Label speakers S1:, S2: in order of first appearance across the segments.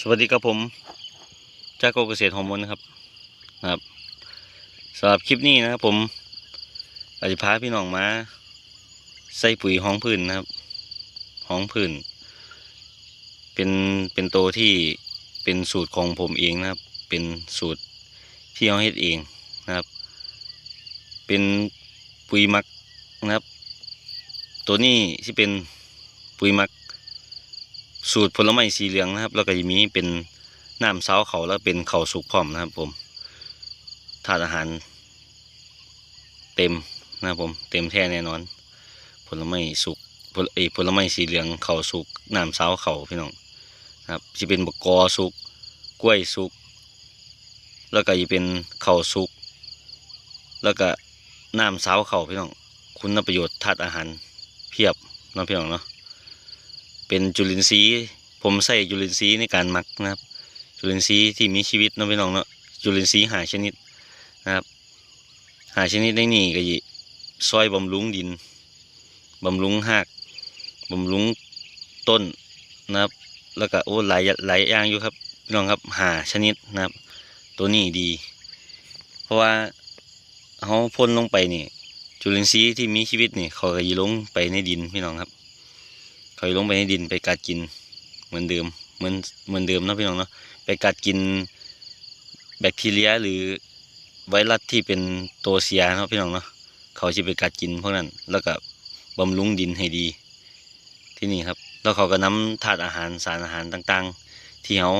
S1: สวัสดีครับผมจากโกเกษตรฮอร์โมนนะครับนะครับสำหรับคลิปนี้นะครับผมอาจจะพาพี่น้องมา ใส่ปุ๋ยห้องพื้นนะครับห้องพื้น เป็นเป็นโตที่เป็นสูตรของผมเองนะครับ เป็นสูตรที่เอาเฮ็ดเองนะครับ เป็นปุ๋ยมักนะครับ ตัวนี้ที่เป็นปุ๋ยมัก สูตรผลไม้สีเหลืองนะครับ แล้วก็จะมีเป็นน้ำเสาเขาแล้วเป็นเขาสุกพร้อมนะครับ ผมถาดอาหาร เต็มนะครับผมเต็มแท้แน่นอน ผลไม้สุกผลเอผลไม้สีเหลืองเขาสุกน้ำเสาเขาพี่น้องนะครับจะเป็นบกกอสุกกล้วยสุกแล้วก็จะเป็นเข่าสุกแล้วก็น้ำเสาเขาพี่น้อง คุณประโยชน์ธาตุอาหารเพียบนะพี่น้องเนาะ เป็นจุลินทรีย์ผมใส่จุลินทรีย์ในการหมักนะครับ จุลินทรีย์ที่มีชีวิตเนาะพี่น้องเนาะจุลินทรีย์หาชนิดนะครับหาชนิดในนี่ก็ยิซอยบำรุงดินบำรุงหากบำรุงต้นนะครับ แล้วก็โอ้หลายหลายอย่างอยู่ครับพี่น้องครับหาชนิดนะครับ ตัวนี้ดี เพราะว่าเขาพ่นลงไปนี่จุลินทรีย์ที่มีชีวิตนี่เขาก็ยีลงไปในดินพี่น้องครับ เขาลงไปในดินไปกัดกินเหมือนเดิมเหมือนเหมือนเดิมนะพี่น้องเนาะไปกัดกินแบคทีเรียหรือไวรัสที่เป็นตัวเสียเนาะพี่น้องเนาะเขาจะไปกัดกินพวกนั้น แล้วก็บำรุงดินให้ดี ที่นี่ครับ แล้วเขาก็นำธาตุอาหารสารอาหารต่างๆ ที่เขา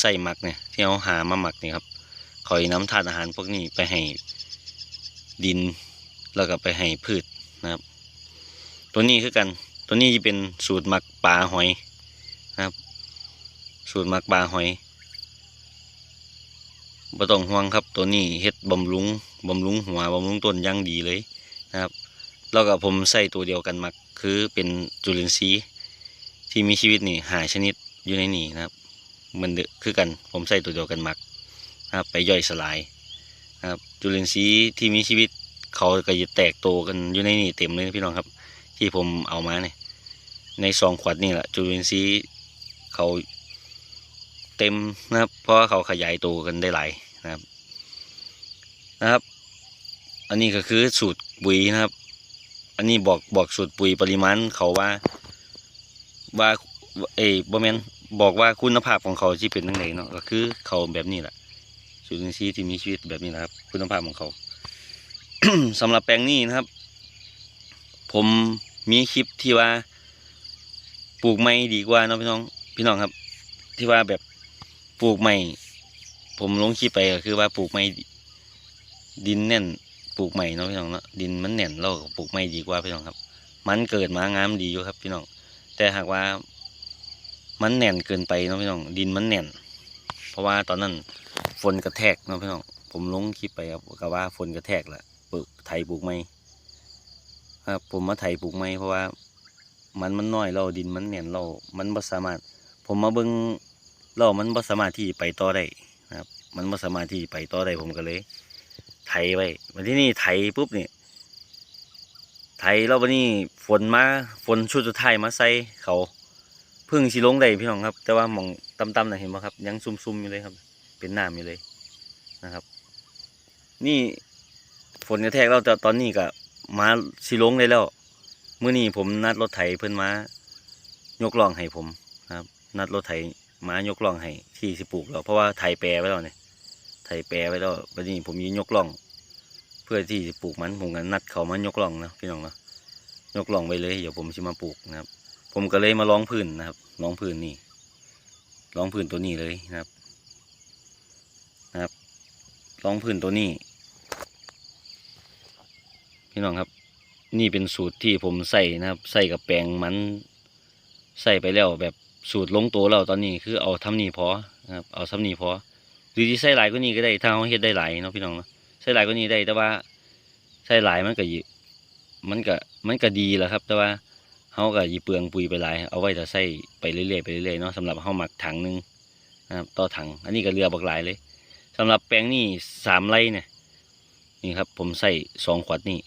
S1: ใส่หมักเนี่ยที่เขาหามาหมักเนี่ยครับเขาจะนำธาตุอาหารพวกนี้ไปให้ดินแล้วก็ไปให้พืชนะครับ ตัวนี้คือกัน ตัวนี้จะเป็นสูตรหมักปลาหอยนะครับ สูตรหมักปลาหอยบ่ต้องห่วงครับตัวนี้เฮ็ดบำรุงบำรุงหัวบำรุงต้นอย่างดีเลยนะครับแล้วก็ผมใส่ตัวเดียวกันหมักคือเป็นจุลินทรีย์ที่มีชีวิตนี่หาชนิดอยู่ในนี่นะครับมันเดคือกันผมใส่ตัวเดียวกันหมักนะครับไปย่อยสลายนะครับจุลินทรีย์ที่มีชีวิตเขาก็จะแตกโตกันอยู่ในนี่เต็มเลยพี่น้องครับ ที่ผมเอามาเนี่ยในซองขวดนี่แหละจุลินทรีย์เขาเต็มนะครับเพราะว่าเขาขยายตัวกันได้หลายนะครับนะครับ อันนี้ก็คือสูตรปุ๋ยนะครับ อันนี้บอกบอกสูตรปุ๋ยปริมาณเขาว่าว่าเอ้บ่แมนบอกว่าคุณภาพของเขาที่เป็นยังไงเนาะก็คือเขาแบบนี้แหละจุลินทรีย์ที่มีชีวิตแบบนี้นะครับ คุณภาพของเขาสำหรับแปลงนี้นะครับ ผม มีคลิปที่ว่า ปลูกไม้ดีกว่าเนาะพี่น้องพี่น้องครับ ที่ว่าแบบปลูกไม้ผมลงคลิปไปก็คือว่าปลูกไม้ดินแน่นปลูกไม้เนาะพี่น้องเนาะดินมันแน่นเราปลูกไม้ดีกว่าพี่น้องครับ มันเกิดมางามดีอยู่ครับ พี่น้อง แต่หากว่า มันแน่นเกินไปเนาะพี่น้อง ดินมันแน่น เพราะว่าตอนนั้นฝนกระแทกเนาะพี่น้อง ผมลงคลิปไปครับก็ว่าฝนกระแทกแหละปลูกไถปลูกไม้ ครับผมมาไถปลูกไม้เพราะว่า มันมันน้อยเราดินมันแน่นเรามันบ่สามารถ ผมมาเบิ่งเรามันบ่สามารถที่ไปต่อได้นะครับ มันบ่สามารถที่ไปต่อได้ผมก็เลย ไถไว้วันที่นี่ไถปุ๊บเนี่ยไถแล้ววันนี้ฝนมาฝนชุดสุดท้ายมาใส่เขาพิ่งสิลงได้พี่น้องครับ แต่ว่าหมองต่ำๆน่ะเห็นบ่ครับ ยังซุ่มๆอยู่เลยครับ เป็นน้ำอยู่เลยนะครับ นี่ฝนกระแทกเราแต่ตอนนี้ก็ มาสิลงได้แล้วเมื่อนี้ผมนัดรถไถเพิ่อนมายกล่องให้ผมครับ นัดรถไถมายกล่องให้ที่สิปลูกแล้วเพราะว่าไถแปรไว้แล้วเนี่ยไถแปรไว้แล้ววันนี้ผมยืนยกล่อง เพื่อที่จะปลูกมันผมก็นัดเขามายกล่องนะพี่น้องนะยกล่องไว้เลยเดี๋ยวผมจะมาปลูกนะครับ ผมก็เลยมาลองพื้นนะครับลองพื้นนี่ลองพื้นตัวนี้เลยนะครับนะครับลองพื้นตัวนี้ พี่น้องครับ นี่เป็นสูตรที่ผมใส่นะครับใส่กับแปลงมันใส่ไปแล้วแบบสูตรลงตัวแล้วตอนนี้คือเอาทำนี่พอนะครับเอาทำนี่พอหรือที่ใส่หลายกว่านี้ก็ได้ถ้าเขาเฮ็ดได้หลายเนาะพี่น้องเนาะใส่หลายกว่านี้ได้แต่ว่าใส่หลายมันก็ยิมันก็มันก็ดีแหละครับ แต่ว่าเขาก็ยีเปลืองปุ๋ยไปหลาย เอาไว้แต่ใส่ไปเรื่อยๆไปเรื่อยๆเนาะสำหรับเขาหมักถังนึงนะครับต่อถัง อันนี้ก็เรือบักหลายเลยสำหรับแปลงนี่สามไร่เนี่ยนี่ครับผมใส่สองขวดนี่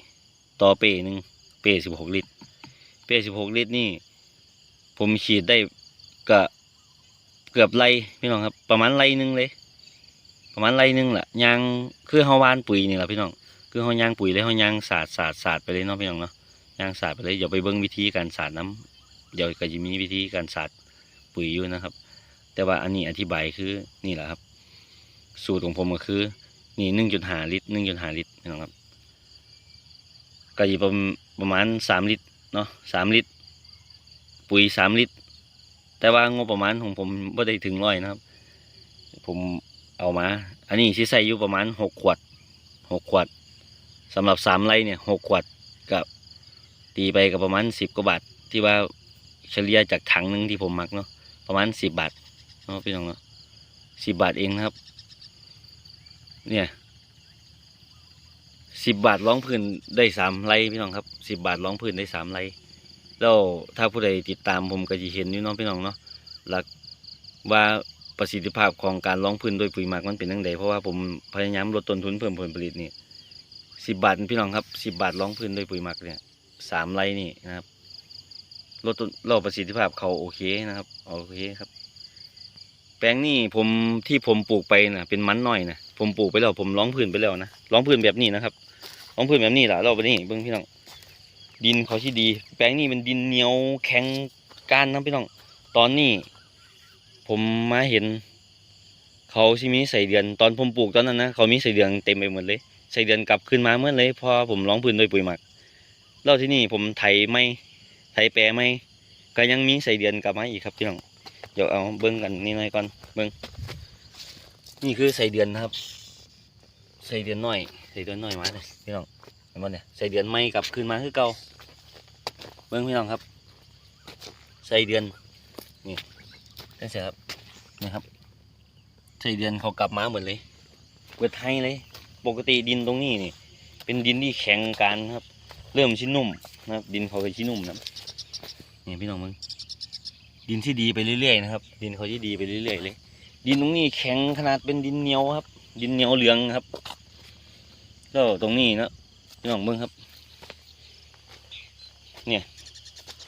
S1: ต่อเป้หนึ่งเป้สิบหกลิตร เป้สิบหกลิตรนี่ ผมฉีดได้ก็เกือบไรพี่น้องครับ ประมาณไรหนึงเลย ประมาณไรหนึงแหละยางคือเฮาวานปุ๋ยนี่แหละพี่น้องคือเฮายางปุ๋ยเลยเฮายางสาดสาดสาดไปเลยเนาะพี่น้องเนาะยางสาดไปเลยอย่าไปเบิ่งวิธีการสาดน้ำเดี๋ยวก็จะมีวิธีการสาดปุ๋ยอยู่นะครับ แต่ว่าอันนี้อธิบายคือนี่แหละครับ สูตรของผมก็คือ นี่หนึ่งจุดห้าลิตรหนึ่งจุดห้าลิตรนะครับ ก็อยู่ประมาณประมาณสามลิตรเนาะสามลิตร ปุ๋ยสามลิตร แต่ว่างบประมาณของผมไม่ได้ถึงร้อยนะครับ ผมเอามา อันนี้ที่ใส่อยู่ประมาณหกขวดหกขวดสำหรับสามไร่เนี่ยหกขวดกับตีไปกับประมาณสิบกว่าบาทที่ว่าเฉลี่ยจากถังหนึ่งที่ผมหมักเนาะประมาณสิบบาทเนาะพี่น้องเนาะสิบบาทเองนะครับ เนี่ย สิบบาทร้องพื้นได้สามไร่พี่น้องครับสิบบาทร้องพื้นได้สามไร่แล้วถ้าผู้ใดติดตามผมก็จะเห็นอยู่น้องพี่น้องเนาะหลักว่าประสิทธิภาพของการร้องพื้นโดยปุ๋ยหมักมันเป็นยังไงเพราะว่าผมพยายามลดต้นทุนเพิ่มผลผลิตนี่สิบบาทพี่น้องครับสิบบาทร้องพื้นโดยปุ๋ยหมักเนี่ยสามไร่นี่นะครับลดต้นเราประสิทธิภาพเขาโอเคนะครับโอเคครับ แปลงนี่ผมที่ผมปลูกไปนะเป็นมันน้อยนะผมปลูกไปแล้วผมร้องพื้นไปแล้วนะร้องพื้นแบบนี้นะครับร้องพื้นแบบนี้แหละเราไปนี่เบิ้งพี่น้องดินเขาที่ดี แปลงนี่เป็นดินเหนียวแข็งก้านนะพี่น้อง ตอนนี้ ผมมาเห็น เขาที่มีใส่เดือน ตอนผมปลูกตอนนั้นนะเขามีใส่เดือนเต็มไปหมดเลยใส่เดือนกลับขึ้นมาเมื่อเลยพอผมร้องพื้นโดยปุ๋ยหมักแล้วที่นี่ผมไถไม่ไถแปรไม่ก็ยังมีใส่เดือนกลับมาอีกครับพี่น้อง เดี๋ยวเอาเบิ้งกันนี่หน่อยก่อนเบิ้งนี่คือใส่เดือนนะครับ ใส่เดือนหน้อย ใส่เดือนน้อยมาเลยพี่น้องเห็นบ่เนี่ยใส่เดือนไม่กลับคืนมาคือเก่าเบิ้งพี่น้องครับ ใส่เดือนนี่นั่นสิครับนี่ครับ ใส่เดือนเขากลับมาเหมดเลยเปิดให้เลย ปกติดินตรงนี้นี่ เป็นดินที่แข็งการครับ เริ่มชิ้นนุ่มนะครับ ดินเขาเป็นชิ้นนุ่มนะนี่พี่น้องมึง ดินที่ดีไปเรื่อยๆนะครับ ดินเขาที่ดีไปเรื่อยๆเลย ดินตรงนี้แข็งขนาดเป็นดินเหนียวครับ ดินเหนียวเหลืองครับแล้วตรงนี้นะพี่น้องเบิ้งครับ เนี่ย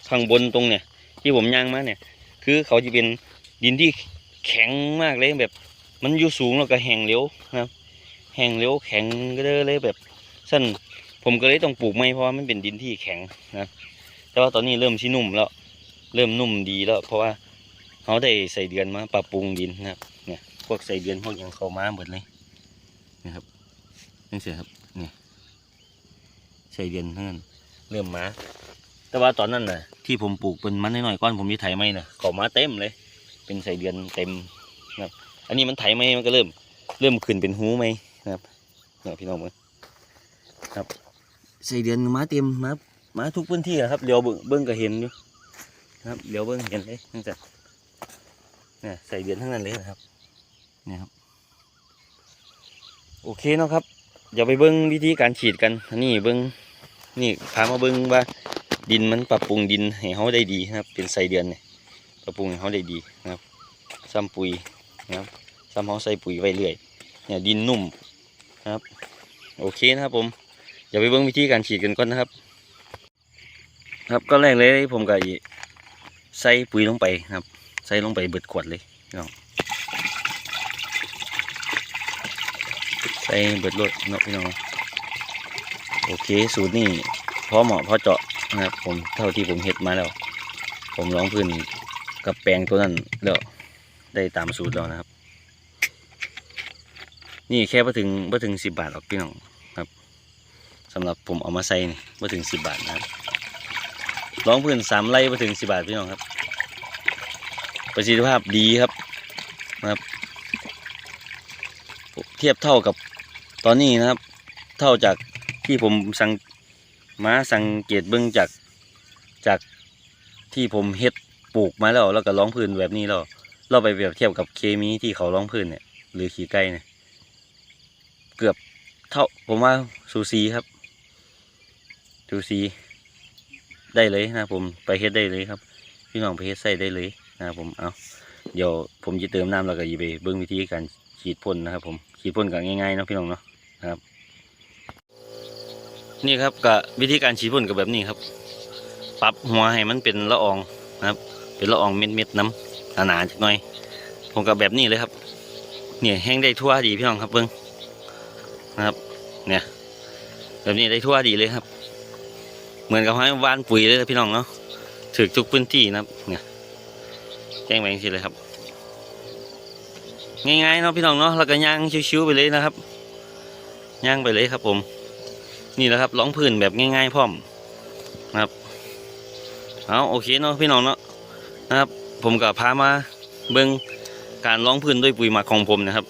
S1: ข้างบนตรงเนี่ย ที่ผมย่างมาเนี่ย คือเขาจะเป็นดินที่แข็งมากเลยแบบ มันอยู่สูงแล้วก็แห้งเร็วนะครับ แห้งเร็วแข็งก็เลยแบบสั้นผมก็เลยต้องปลูกไม้เพราะว่ามันเป็นดินที่แข็งนะ แต่ว่าตอนนี้เริ่มชินุ่มแล้ว เริ่มนุ่มดีแล้ว เพราะว่าเขาได้ใส่เดือนมาปรับปรุงดินนะครับ เนี่ย พวกใส่เดือนพวกยังเข้ามาหมดเลยนะครับนี่เสียครับเนี่ยใส่เดือนเทั้งนั้นเริ่มมา แต่ว่าตอนนั้นน่ะ ที่ผมปลูกเป็นมันน้อยๆก้อนผมจะไถไม่น่ะเข้ามาเต็มเลย เป็นใส่เดือนเต็มนะครับ อันนี้มันไถไม่มันก็เริ่ม เริ่มขึ้นเป็นหูไหมนะครับเนี่ยพี่น้องมึงครับใส่เดือนมาเต็มมามาทุกพื้นที่อะครับเดี๋ยวเบิ่งเบิ้งก็เห็นอยู่ ครับเดี๋ยวเบิ้งเห็นเลยตั้งแต่เนี่ยใส่เดือนทั้งนั้นเลยนะครับเนี่ยครับ โอเคเนาะครับอย่าไปเบิ้งวิธีการฉีดกันอันนี้เบิ้งนี่พามาเบิ้งว่าดินมันปรับปรุงดินให้เขาได้ดีนะครับ เป็นใส่เดือนเนี่ยปรับปรุงให้เขาได้ดีนะครับซ้ำปุ๋ยนะครับซ้ำเขาใส่ปุ๋ยไว้เรื่อยเนี่ยดินนุ่มนะครับ โอเคนะครับผมอย่าไปเบิ้งวิธีการฉีดกันก่อนนะครับ ครับก็แรกเลยผมก็อี ใส่ปุ๋ยลงไปครับ ใส่ลงไปเบิดขวดเลยน้องใส่เบิดรถเนาะพี่น้องโอเคสูตรนี่พอเหมาะพอเจาะนะครับผมเท่าที่ผมเฮ็ดมาแล้ว ผมร้องพื้นกับแปลงตัวนั้นแล้วได้ตามสูตรแล้วนะครับ นี่แค่พอถึงพอถึงสิบบาทหรอกพี่น้องครับสำหรับผมเอามาใส่นี่พอถึงสิบบาทนะครับ ร้องพื้นสามไร่มาถึงสิบาทพี่น้องครับ ประสิทธิภาพดีครับนะครับ เทียบเท่ากับตอนนี้นะครับ เท่าจากที่ผมสังมาสังเกตเบื้องจากจากที่ผมเฮ็ดปลูกมาแล้วแล้วก็ร้องพื้นแบบนี้แล้วเราไปเปรียบเทียบกับเคมีที่เขาร้องพื้นเนี่ย หรือขี้ไก่เนี่ยเกือบเท่าผมว่าสูสีครับสูสี ได้เลยนะผมไปเฮ็ดได้เลยครับ พี่น้องไปเฮ็ดใส่ได้เลยนะครับผมเอาเดี๋ยวผมจะเติมน้ำแล้วก็ยีไปเบิ้งวิธีการฉีดพ่นนะครับ ผมฉีดพ่นก็ง่ายๆนะพี่น้องเนาะนะครับ นี่ครับกับวิธีการฉีดพ่นกับแบบนี้ครับ ปรับหัวให้มันเป็นละอองนะครับ เป็นละอองเม็ดๆน้ำหนาๆจักหน่อย ผมกับแบบนี้เลยครับ เนี่ยแห้งได้ทั่วดีพี่น้องครับเบิ้งนะครับ เนี่ย แบบนี้ได้ทั่วดีเลยครับ เหมือนกับให้วานปุ๋ยเลยพี่น้องเนาะถึกทุกพื้นที่นะครับเนี่ยแจ้งไปทีเลยครับ ง่ายๆเนาะพี่น้องเนาะแล้วก็ย่างชิวๆไปเลยนะครับย่างไปเลยครับ ผม นี่แหละครับร้องพื้นแบบง่ายๆพร้อมนะครับเอาโอเคเนาะพี่น้องเนาะนะครับ ผมก็พามาเบิ่งการร้องพื้นด้วยปุ๋ยหมักของผมนะครับ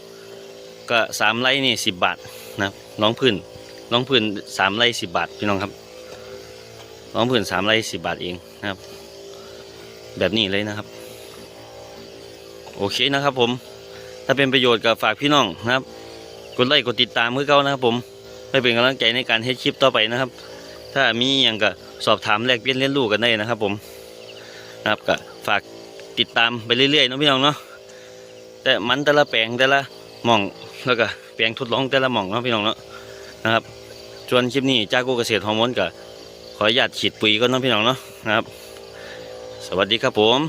S1: ก็สามไร่นี่สิบบาทนะครับร้องพื้นร้องพื้นสามไร่สิบบาทพี่น้องครับ ร้องพื้นสามไร่สิบบาทเองนะครับ แบบนี้เลยนะครับ โอเคนะครับผม ถ้าเป็นประโยชน์กับฝากพี่น้องนะครับ กดไลค์กดติดตามเพื่อเก่านะครับ ผมให้เป็นกำลังใจในการเฮ็ดคลิปต่อไปนะครับ ถ้ามีอย่างก็สอบถามแลกเปลี่ยนเรียนรู้กันได้นะครับ ผมนะครับก็ฝากติดตามไปเรื่อยๆนะพี่น้องเนาะแต่มันแต่ละแปลงแต่ละหม่องแล้วก็แปลงทดลองแต่ละหม่องเนาะพี่น้องเนาะนะครับส่วนคลิปนี้จากกูเกษตรฮอร์โมนก็ ขออนุญาตฉีดปุ๋ยก่อนเนาะพี่น้องเนาะนะครับ สวัสดีครับผม